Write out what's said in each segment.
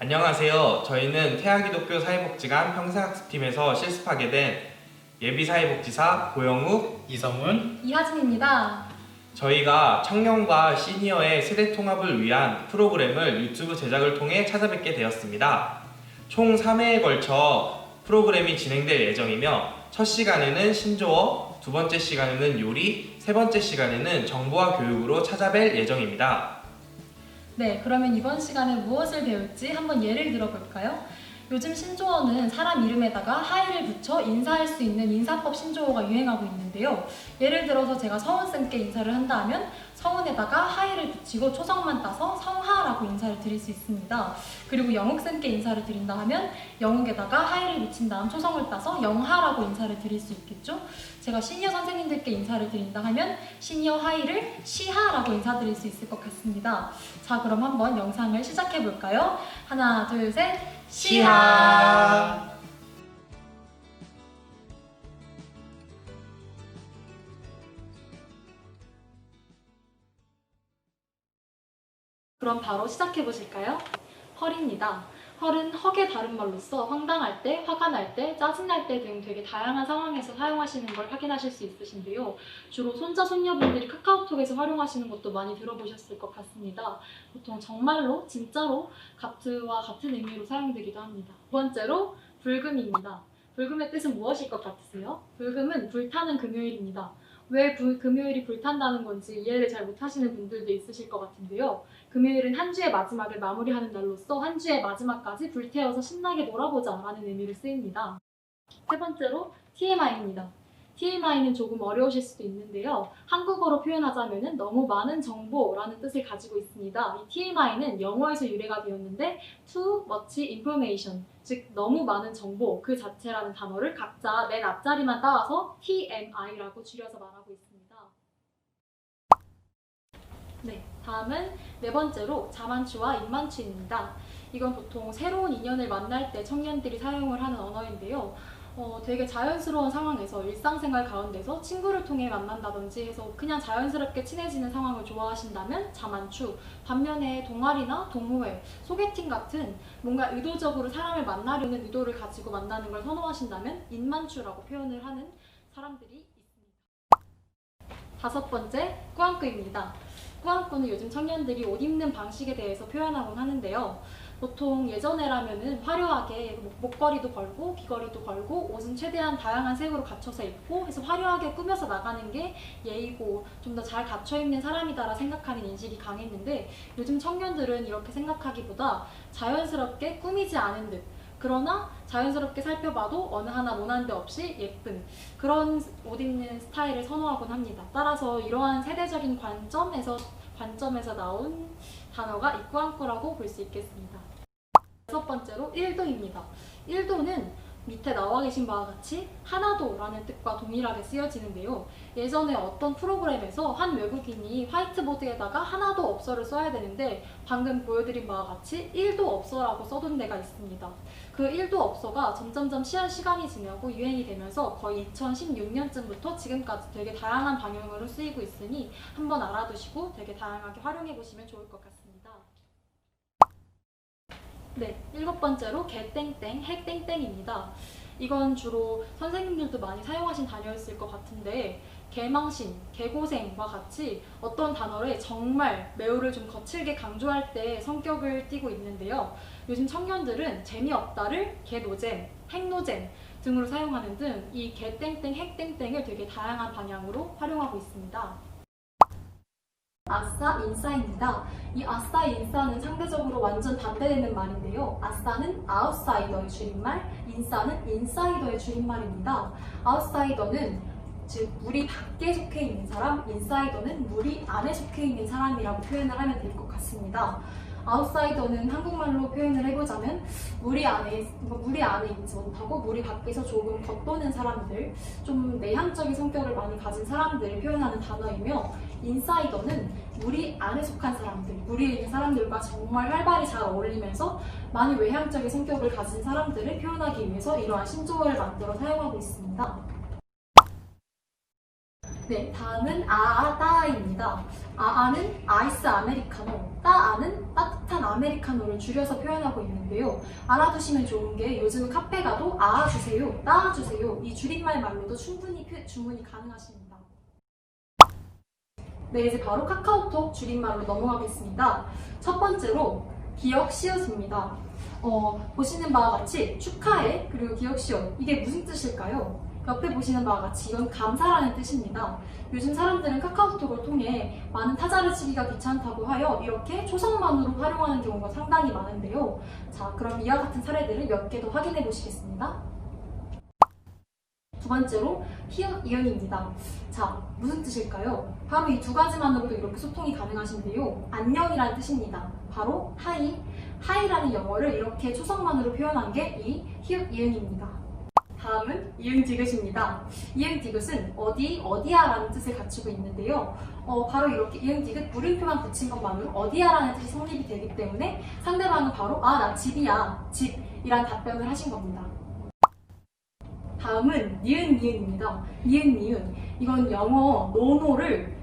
안녕하세요. 저희는 태아기독교 사회복지관 평생학습팀에서 실습하게 된 예비사회복지사 고영욱. 이성훈 이하진입니다. 저희가 청년과 시니어의 세대 통합을 위한 프로그램을 유튜브 제작을 통해 찾아뵙게 되었습니다. 총 3회에 걸쳐 프로그램이 진행될 예정이며 첫 시간에는 신조어, 두 번째 시간에는 요리, 세 번째 시간에는 정보화 교육으로 찾아뵐 예정입니다. 네, 그러면 이번 시간에 무엇을 배울지 한번 예를 들어볼까요? 요즘 신조어는 사람 이름에다가 하이를 붙여 인사할 수 있는 인사법 신조어가 유행하고 있는데요. 예를 들어서 제가 서훈쌤께 인사를 한다 하면 서훈에다가 하이를 붙이고 초성만 따서 성하라고 인사를 드릴 수 있습니다. 그리고 영욱쌤께 인사를 드린다 하면 영욱에다가 하이를 붙인 다음 초성을 따서 영하라고 인사를 드릴 수 있겠죠? 제가 시니어 선생님들께 인사를 드린다 하면 시니어 하이를 시하라고 인사드릴 수 있을 것 같습니다. 자, 그럼 한번 영상을 시작해 볼까요? 하나, 둘, 셋. 시하. 그럼 바로 시작해 보실까요? 헐입니다. 헐은 헉의 다른 말로써 황당할 때, 화가 날 때, 짜증날 때 등 되게 다양한 상황에서 사용하시는 걸 확인하실 수 있으신데요. 주로 손자, 손녀분들이 카카오톡에서 활용하시는 것도 많이 들어보셨을 것 같습니다. 보통 정말로, 진짜로 가트와 같은 의미로 사용되기도 합니다. 두 번째로 불금입니다. 불금의 뜻은 무엇일 것 같으세요? 불금은 불타는 금요일입니다. 왜 불- 금요일이 불탄다는 건지 이해를 잘 못하시는 분들도 있으실 것 같은데요. 금요일은 한 주의 마지막을 마무리하는 날로서 한 주의 마지막까지 불태워서 신나게 놀아보자 라는 의미를 쓰입니다. 세 번째로 TMI입니다. TMI는 조금 어려우실 수도 있는데요. 한국어로 표현하자면 너무 많은 정보라는 뜻을 가지고 있습니다. 이 TMI는 영어에서 유래가 되었는데 too much information, 즉 너무 많은 정보 그 자체라는 단어를 각자 맨 앞자리만 따와서 TMI라고 줄여서 말하고 있습니다. 네, 다음은 네 번째로 자만추와 입만추입니다. 이건 보통 새로운 인연을 만날 때 청년들이 사용을 하는 언어인데요. 어, 되게 자연스러운 상황에서 일상생활 가운데서 친구를 통해 만난다든지 해서 그냥 자연스럽게 친해지는 상황을 좋아하신다면 자만추 반면에 동아리나 동호회, 소개팅 같은 뭔가 의도적으로 사람을 만나려는 의도를 가지고 만나는 걸 선호하신다면 인만추라고 표현을 하는 사람들이 다. 다섯 번째, 꾸안꾸입니다. 꾸안꾸는 요즘 청년들이 옷 입는 방식에 대해서 표현하곤 하는데요. 보통 예전에라면은 화려하게 목- 목걸이도 걸고 귀걸이도 걸고 옷은 최대한 다양한 색으로 갖춰서 입고 해서 화려하게 꾸며서 나가는 게 예의고 좀 더 잘 갖춰 입는 사람이다라 생각하는 인식이 강했는데 요즘 청년들은 이렇게 생각하기보다 자연스럽게 꾸미지 않은 듯 그러나 자연스럽게 살펴봐도 어느 하나 모난 데 없이 예쁜 그런 옷 입는 스타일을 선호하곤 합니다. 따라서 이러한 세대적인 관점에서 관점에서 나온 단어가 입구안구라고 볼 수 있겠습니다. 여섯 번째로 일도입니다. 일도는 밑에 나와 계신 바와 같이 하나도라는 뜻과 동일하게 쓰여지는데요. 예전에 어떤 프로그램에서 한 외국인이 화이트보드에다가 하나도 없어를 써야 되는데 방금 보여드린 바와 같이 1도 없어라고 써둔 데가 있습니다. 그 1도 없어가 점점점 시간이 지나고 유행이 되면서 거의 2016년쯤부터 지금까지 되게 다양한 방향으로 쓰이고 있으니 한번 알아두시고 되게 다양하게 활용해 보시면 좋을 것 같습니다. 네, 일곱 번째로 개땡땡, 핵땡땡입니다. 이건 주로 선생님들도 많이 사용하신 단어였을 것 같은데 개망신, 개고생과 같이 어떤 단어를 정말 매우를 좀 거칠게 강조할 때 성격을 띠고 있는데요. 요즘 청년들은 재미없다를 개노잼, 핵노잼 등으로 사용하는 등 이 개땡땡, 핵땡땡을 되게 다양한 방향으로 활용하고 있습니다. 아싸 인싸입니다. 이 아싸 인싸는 상대적으로 완전 반대되는 말인데요. 아싸는 아웃사이더의 줄임말, 인싸는 인사이더의 줄임말입니다. 아웃사이더는 즉 무리 밖에 속해 있는 사람, 인사이더는 무리 안에 속해 있는 사람이라고 표현을 하면 될 것 같습니다. 아웃사이더는 한국말로 표현을 해보자면 무리 안에 무리 안에 있지 못하고 무리 밖에서 조금 겉도는 사람들, 좀 내향적인 성격을 많이 가진 사람들을 표현하는 단어이며 인사이더는 무리 안에 속한 사람들, 무리에 있는 사람들과 정말 활발히 잘 어울리면서 많이 외향적인 성격을 가진 사람들을 표현하기 위해서 이러한 신조어를 만들어 사용하고 있습니다. 네, 다음은 아아 따아입니다. 아아는 아이스 아메리카노, 따아는 따뜻한 아메리카노를 줄여서 표현하고 있는데요. 알아두시면 좋은 게 요즘 카페 가도 아아 주세요, 따아 주세요 이 줄임말 말로도 충분히 표- 주문이 가능하십니다. 네, 이제 바로 카카오톡 줄임말로 넘어가겠습니다. 첫 번째로 기억 시옷입니다. 어, 보시는 바와 같이 축하해 그리고 기억 시옷 이게 무슨 뜻일까요? 옆에 보시는 바와 같이 이건 감사라는 뜻입니다. 요즘 사람들은 카카오톡을 통해 많은 타자를 치기가 귀찮다고 하여 이렇게 초성만으로 활용하는 경우가 상당히 많은데요. 자, 그럼 이와 같은 사례들을 몇 개 더 확인해 보시겠습니다. 두 번째로 히읗 이응입니다. 자, 무슨 뜻일까요? 바로 이 두 가지만으로도 이렇게 소통이 가능하신데요. 안녕이라는 뜻입니다. 바로 하이, 하이라는 영어를 이렇게 초성만으로 표현한 게 이 히읗 이응입니다. 다음은 이응 디귿입니다. 이응 디귿은 어디, 어디야 라는 뜻을 갖추고 있는데요. 어, 바로 이렇게 이응 디귿 물음표만 붙인 것만으로 어디야 라는 뜻이 성립이 되기 때문에 상대방은 바로 아, 나 집이야, 집이란 답변을 하신 겁니다. 다음은 니은 니은입니다. 니은 니은. 이건 영어 노노를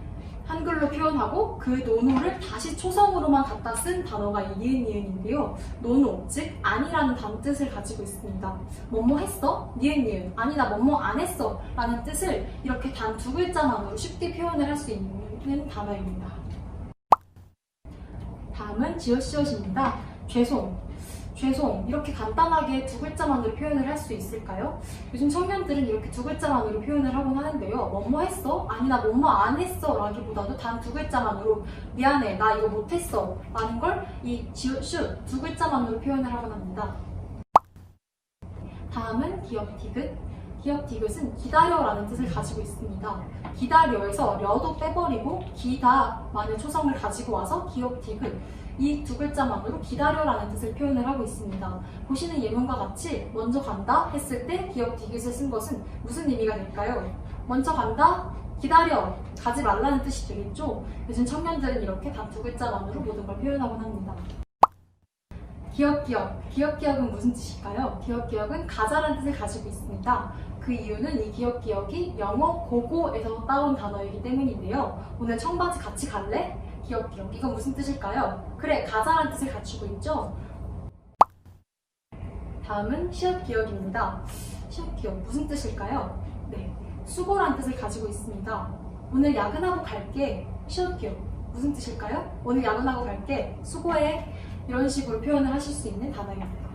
한글로 표현하고 그 노노를 다시 초성으로만 갖다 쓴 단어가 이 니은 니은인데요. 노노, 즉 아니라는 단 뜻을 가지고 있습니다. 뭐뭐 했어? 니은 니은. 아니 나 뭐뭐 안 했어. 라는 뜻을 이렇게 단 두 글자만으로 쉽게 표현을 할 수 있는 단어입니다. 다음은 지어시옷입니다. 죄송. 죄송 이렇게 간단하게 두 글자만으로 표현을 할 수 있을까요? 요즘 청년들은 이렇게 두 글자만으로 표현을 하곤 하는데요. 뭐뭐 했어? 아니 나 뭐뭐 안 했어 라기보다도 단 두 글자만으로 미안해 나 이거 못했어 라는 걸 이 지읒 두 글자만으로 표현을 하곤 합니다. 다음은 기억 디귿. 기억 디귿은 기다려라는 뜻을 가지고 있습니다. 기다려에서 려도 빼버리고 기다만의 초성을 가지고 와서 기억 디귿 이 두 글자만으로 기다려라는 뜻을 표현을 하고 있습니다. 보시는 예문과 같이 먼저 간다 했을 때 기억 디귿을 쓴 것은 무슨 의미가 될까요? 먼저 간다, 기다려, 가지 말라는 뜻이 되겠죠? 요즘 청년들은 이렇게 단 두 글자만으로 모든 걸 표현하곤 합니다. 기억 기억, 기억 기억은 무슨 뜻일까요? 기억 기억은 가자라는 뜻을 가지고 있습니다. 그 이유는 이 기억 기억이 영어 고고에서 따온 단어이기 때문인데요. 오늘 청바지 같이 갈래? 기억 기억 이건 무슨 뜻일까요? 그래 가자라는 뜻을 갖추고 있죠. 다음은 시옷 기억입니다. 시옷 기억 무슨 뜻일까요? 네, 수고란 뜻을 가지고 있습니다. 오늘 야근하고 갈게. 시옷 기억 무슨 뜻일까요? 오늘 야근하고 갈게. 수고해. 이런 식으로 표현을 하실 수 있는 단어입니다.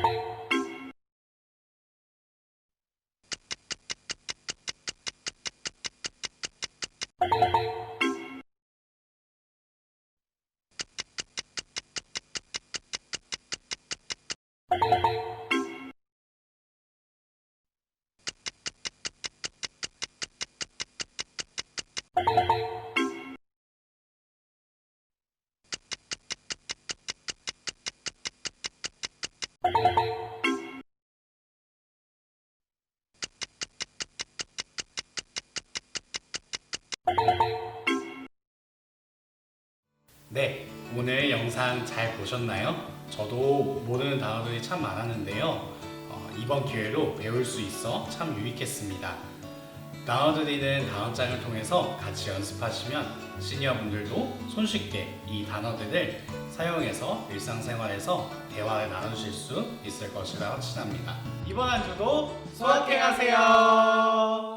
네, 오늘 영상 잘 보셨나요? 저도 모르는 단어들이 참 많았는데요. 어, 이번 기회로 배울 수 있어 참 유익했습니다. 나눠드리는 단어장을 통해서 같이 연습하시면 시니어분들도 손쉽게 이 단어들을 사용해서 일상생활에서 대화를 나누실 수 있을 것이라 확신합니다. 이번 한 주도 수학행 하세요.